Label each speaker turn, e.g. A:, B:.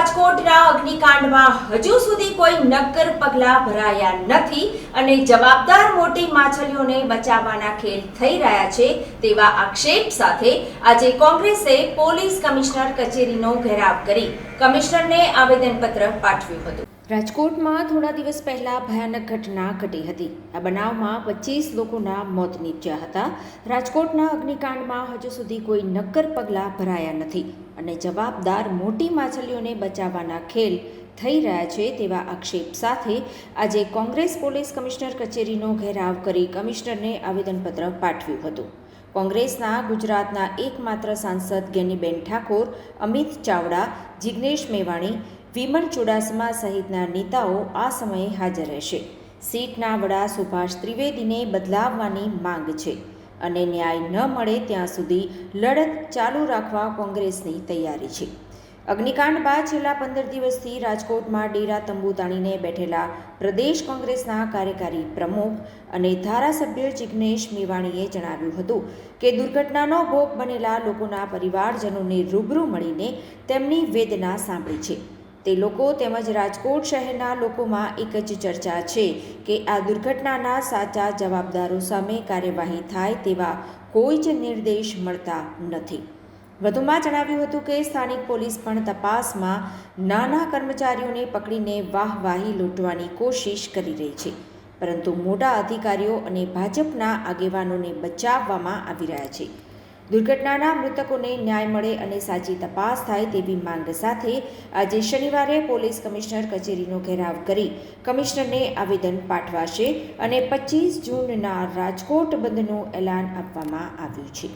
A: રાજકોટમાં હજુ સુધી કોઈ નક્કર પગલાં ભરાયા નથી અને જવાબદાર મોટી માછલીઓને બચાવવાના ખેલ થઈ રહ્યા છે તેવા આક્ષેપ સાથે આજે કોંગ્રેસે પોલીસ કમિશનર કચેરીનો ઘેરાવ કરી. કમિશનરને આવેદનપત્ર પાઠવ્યું હતું. રાજકોટમાં થોડા દિવસ પહેલા ભયાનક ઘટના ઘટી હતી. આ બનાવમાં પચીસ લોકોના મોત નીપજ્યા હતા. રાજકોટના અગ્નિકાંડમાં હજુ સુધી કોઈ નક્કર પગલાં ભરાયા નથી અને જવાબદાર મોટી માછલીઓને બચાવવાના ખેલ થઈ રહ્યા છે તેવા આક્ષેપ સાથે આજે કોંગ્રેસ પોલીસ કમિશનર કચેરીનો ઘેરાવ કરી કમિશનરને આવેદનપત્ર પાઠવ્યું હતું. કોંગ્રેસના ગુજરાતના એકમાત્ર સાંસદ ગેનીબેન ઠાકોર, અમિત ચાવડા, જિગ્નેશ મેવાણી વિમલ ચુડાસમા સહિતના નેતાઓ આ સમયે હાજર રહેશે. સીટના વડા સુભાષ ત્રિવેદીને બદલાવવાની માંગ છે અને ન્યાય ન મળે ત્યાં સુધી લડત ચાલુ રાખવા કોંગ્રેસની તૈયારી છે. અગ્નિકાંડ બાદ છેલ્લા પંદર દિવસથી રાજકોટમાં ડેરા તંબુ તાણીને બેઠેલા પ્રદેશ કોંગ્રેસના કાર્યકારી પ્રમુખ અને ધારાસભ્ય જિગ્નેશ મેવાણીએ જણાવ્યું હતું કે દુર્ઘટનાનો ભોગ બનેલા લોકોના પરિવારજનોને રૂબરૂ મળીને તેમની વેદના સાંભળી છે. તે લોકો તેમજ રાજકોટ શહેરના લોકોમાં એક જ ચર્ચા છે કે આ દુર્ઘટનાના સાચા જવાબદારો સામે કાર્યવાહી થાય તેવા કોઈ જ નિર્દેશ મળતા નથી. વધુમાં જણાવ્યું હતું કે સ્થાનિક પોલીસ પણ તપાસમાં નાના કર્મચારીઓને પકડીને વાહવાહી લૂંટવાની કોશિશ કરી રહી છે. પરંતુ મોટા અધિકારીઓ અને ભાજપના આગેવાનોને બચાવવામાં આવી રહ્યા છે. દુર્ઘટનાના મૃતકોને ન્યાય મળે અને સાચી તપાસ થાય તેવી માંગ સાથે આજે શનિવારે પોલીસ કમિશનર કચેરીનો ઘેરાવ કરી કમિશનરને આવેદન પાઠવાશે અને પચીસ જૂનના રાજકોટ બંધનું એલાન આપવામાં આવ્યું છે.